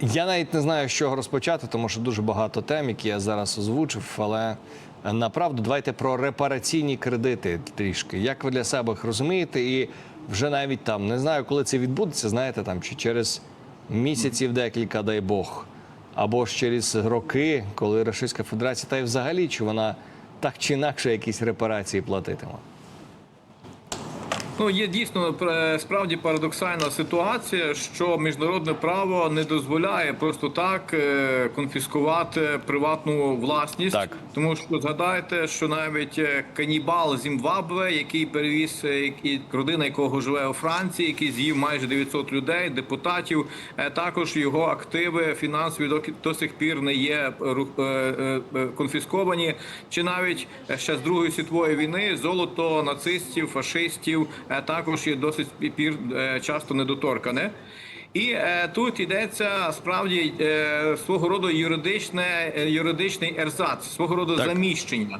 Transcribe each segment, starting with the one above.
Я навіть не знаю, з чого розпочати, тому що дуже багато тем, які я зараз озвучив. Але е, направду давайте про репараційні кредити трішки. Як ви для себе їх розумієте? І вже навіть там не знаю, коли це відбудеться, знаєте, там чи через місяців декілька, дай Бог, або ж через роки, коли Російська Федерація, та й взагалі, чи вона так чи інакше якісь репарації платитиме. Ну, є дійсно е, справді парадоксальна ситуація, що міжнародне право не дозволяє просто так е, конфіскувати приватну власність. Так. Тому що згадайте, що навіть е, канібал Зімбабве, який перевіз е, і родина, якого живе у Франції, який з'їв майже 900 людей, депутатів, е, також його активи фінансові до, до сих пір не є е, е, е, конфісковані. Чи навіть е, ще з Другої світової війни золото нацистів, фашистів е, також є досить пір е, часто недоторкане. І е, тут йдеться справді е, свого роду юридичне, е, юридичний ерзац, свого роду Так. заміщення.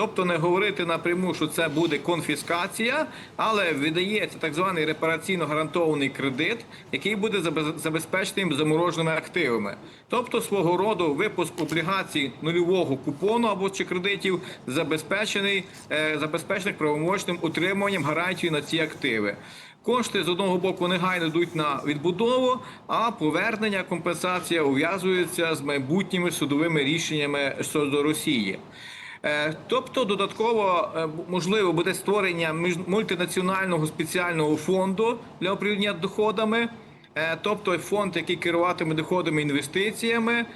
Тобто не говорити напряму, що це буде конфіскація, але видається так званий репараційно гарантований кредит, який буде забез- забезпеченим замороженими активами. Тобто свого роду випуск облігацій нульового купону або чи кредитів забезпечений, е, забезпечених правомочним утримуванням гарантії на ці активи. Кошти з одного боку негайно йдуть на відбудову, а повернення компенсація ув'язується з майбутніми судовими рішеннями щодо Росії. Е, Тобто, додатково е, можливо буде створення мультинаціонального спеціального фонду для управління доходами. Е, Тобто фонд, який керуватиме доходами інвестиціями,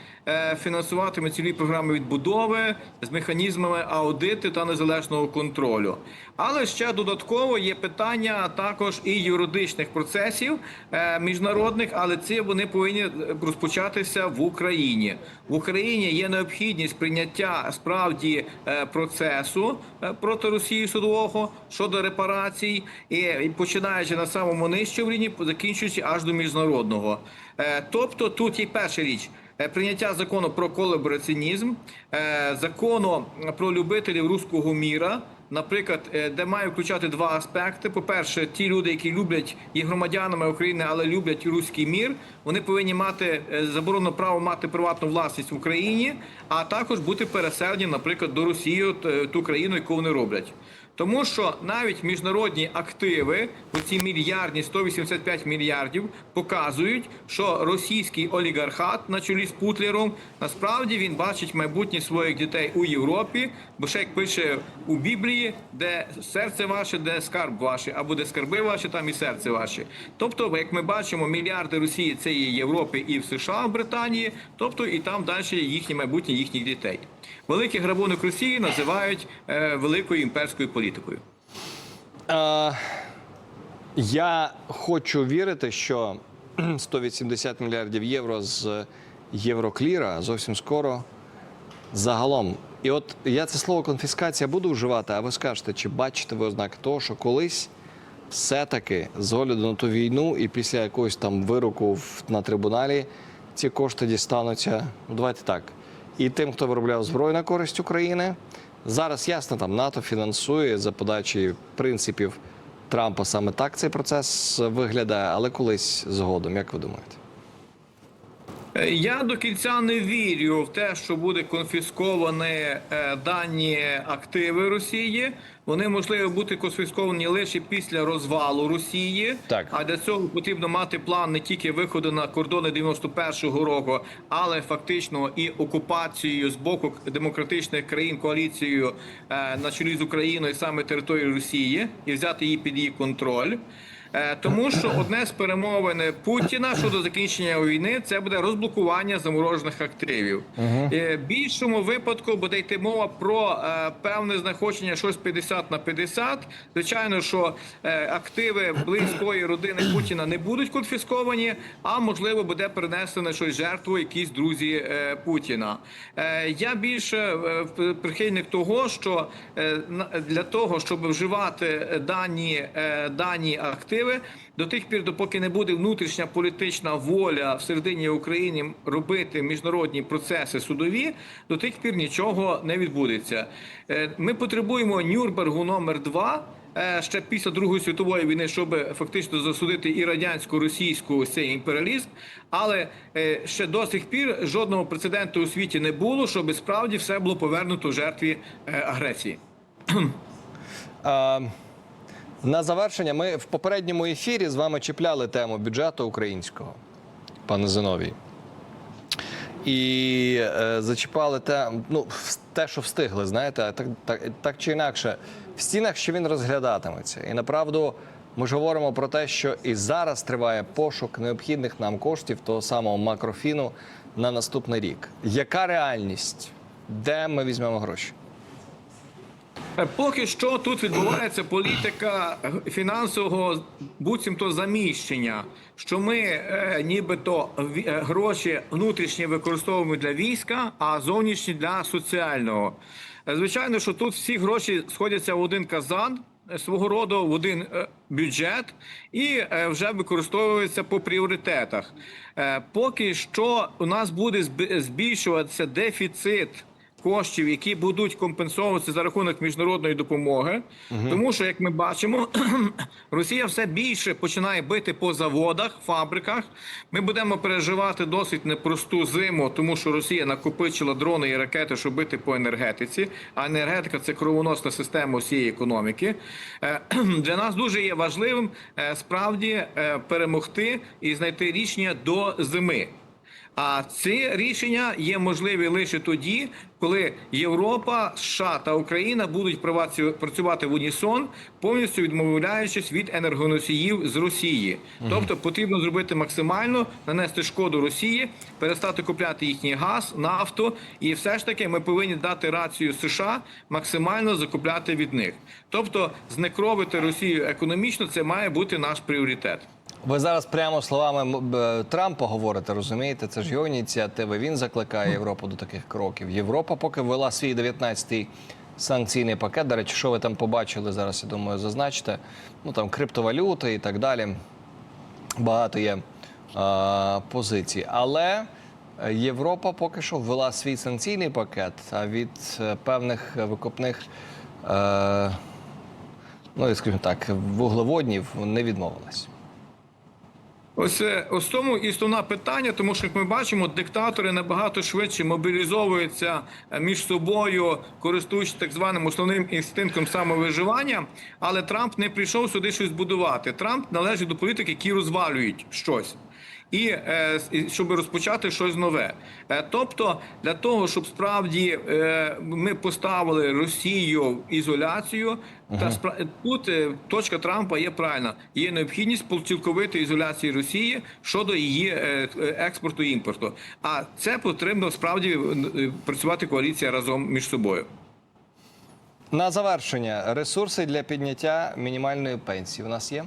фінансуватиме цілі програми відбудови з механізмами аудиту та незалежного контролю. Але ще додатково є питання також і юридичних процесів е, міжнародних, але ці вони повинні е, розпочатися в Україні. В Україні є необхідність прийняття справді е, процесу е, проти Росії судового щодо репарацій, і починаючи на самому нижчому рівні, закінчуючи аж до міжнародного. Е, Тобто тут є перша річ. Е, Прийняття закону про колабораціонізм, е, закону про любителів руського міра, наприклад, е, де має включати два аспекти. По-перше, ті люди, які люблять є громадянами України, але люблять руський мір, вони повинні мати заборонено право мати приватну власність в Україні, а також бути переселені, наприклад, до Росії, ту країну, яку вони роблять. Тому що навіть міжнародні активи, оці мільярдні 185 мільярдів, показують, що російський олігархат на чолі з Путлером насправді він бачить майбутнє своїх дітей у Європі, бо ще як пише у Біблії, де серце ваше, де скарб ваш, або де скарби ваші, там і серце ваше. Тобто, як ми бачимо, мільярди Росії це є Європи і в США, в Британії, тобто і там далі їхнє майбутнє їхніх дітей. Великий грабунок Росії називають е, великою імперською політикою. Е, я хочу вірити, що 180 мільярдів євро з Єврокліра зовсім скоро загалом. І от я це слово конфіскація буду вживати, а ви скажете, чи бачите ви ознаки того, що колись все-таки з огляду на ту війну і після якогось там вироку в- на трибуналі ці кошти дістануться, ну давайте так, і тим, хто виробляв зброю на користь України. Зараз ясно, там НАТО фінансує за подачі принципів Трампа саме так цей процес виглядає, але колись згодом, як ви думаєте? Я до кінця не вірю в те, що буде конфісковані е, дані активи Росії. Вони можливо бути конфісковані лише після розвалу Росії. Так. А для цього потрібно мати план не тільки виходу на кордони 91-го року, але фактично і окупацією з боку демократичних країн коаліцією е, на чолі з Україною саме території Росії і взяти її під її контроль. Е, Тому що одне з перемовин Путіна щодо закінчення війни це буде розблокування заморожених активів. Е, Більшому випадку буде йти мова про е, певне знаходження щось 50 на 50. Звичайно, що активи близької родини Путіна не будуть конфісковані, а можливо буде перенесено щось жертву, якісь друзі Путіна. Я більше прихильник того, що для того, щоб вживати дані, дані активи, до тих пір, допоки не буде внутрішня політична воля всередині України робити міжнародні процеси судові, до тих пір нічого не відбудеться. Е, Ми потребуємо Нюрнбергу номер 2 е, ще після Другої світової війни, щоб фактично засудити і радянську, російську цей імперіалізм. Але е, ще до сих пір жодного прецеденту у світі не було, щоб справді все було повернуто жертві агресії. На завершення, ми в попередньому ефірі з вами чіпляли тему бюджету українського, пане Зиновій. І е, зачіпали те, ну, те, що встигли, знаєте, так, так, так чи інакше, в стінах, що він розглядатиметься. І направду ми ж говоримо про те, що і зараз триває пошук необхідних нам коштів того самого макрофіну на наступний рік. Яка реальність? Де ми візьмемо гроші? Е, Поки що тут відбувається політика фінансового буцімто заміщення, що ми е, нібито е, гроші внутрішні використовуємо для війська, а зовнішні для соціального. Е, Звичайно, що тут всі гроші сходяться в один казан. Свого роду в один бюджет і вже використовується по пріоритетах. Поки що у нас буде збільшуватися дефіцит коштів, які будуть компенсовуватися за рахунок міжнародної допомоги, тому що, як ми бачимо, Росія все більше починає бити по заводах, фабриках. Ми будемо переживати досить непросту зиму, тому що Росія накопичила дрони і ракети, щоб бити по енергетиці. А енергетика це кровоносна система усієї економіки. Е, Для нас дуже є важливим е, справді е, перемогти і знайти рішення до зими. А ці рішення є можливі лише тоді, коли Європа, США та Україна будуть працю- працювати в унісон, повністю відмовляючись від енергоносіїв з Росії. Тобто потрібно зробити максимально нанести шкоду Росії, перестати купляти їхній газ, нафту, і все ж таки ми повинні дати рацію США максимально закупляти від них. Тобто, знекровити Росію економічно це має бути наш пріоритет. Ви зараз прямо словами Трампа говорите, розумієте? Це ж його ініціатива. Він закликає Європу до таких кроків. Європа поки ввела свій 19-й санкційний пакет. До речі, що ви там побачили зараз, я думаю, зазначите. Ну там криптовалюти і так далі. Багато є е, позицій. Але Європа поки що ввела свій санкційний пакет, а від е, певних викопних. Е, Ну, скажімо так, вуглеводнів не відмовилась. Ось е, ось тому і питання, тому що як ми бачимо, диктатори набагато швидше мобілізовуються е, між собою, користуючись так званим основним інстинктом самовиживання. Але Трамп не прийшов сюди щось будувати. Трамп належить до політики, які розвалюють щось. І, е, і щоб розпочати щось нове. Е, тобто, для того, щоб справді е, ми поставили Росію в ізоляцію, та тут точка Трампа є правильна. Є необхідність цілковитої ізоляції Росії щодо її експорту і імпорту. А це потрібно справді працювати коаліція разом між собою. На завершення ресурси для підняття мінімальної пенсії у нас є.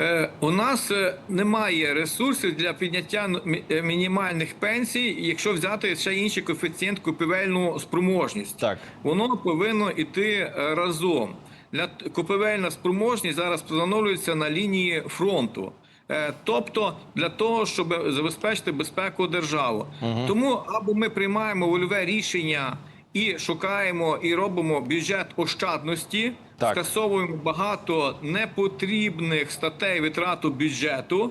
Е, У нас е, немає ресурсів для підняття е, мінімальних пенсій, якщо взяти ще інший коефіцієнт купівельну спроможність. Так. Воно повинно йти разом. Для купівельна спроможність зараз встановлюється на лінії фронту. Тобто для того, щоб забезпечити безпеку держави. Тому або ми приймаємо вольове рішення і шукаємо і робимо бюджет ощадності, Так. скасовуємо багато непотрібних статей витрату бюджету.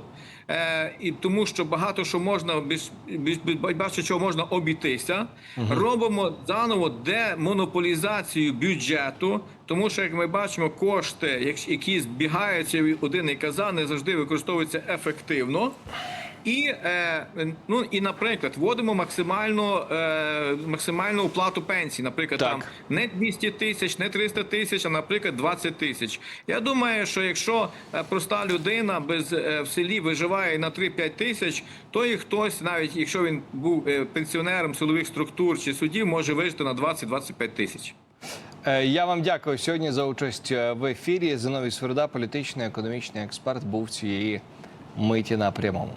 Е, і тому що багато що можна без, без, без чого можна обійтися. Робимо заново демонополізацію бюджету, тому що як ми бачимо, кошти, як- які збігаються в один і казан, не завжди використовуються ефективно. І, е, ну, і, наприклад, вводимо максимальну, е, максимальну оплату пенсії. Наприклад, Так. там не 200 тисяч, не 300 тисяч, а наприклад 20 тисяч. Я думаю, що якщо е, проста людина без е, в селі виживає на 3-5 тисяч, то і хтось, навіть якщо він був пенсіонером силових структур чи судів, може вижити на 20-25 тисяч. Я вам дякую сьогодні за участь в ефірі. Зиновій Сверда, політичний економічний експерт, був цієї миті на прямому.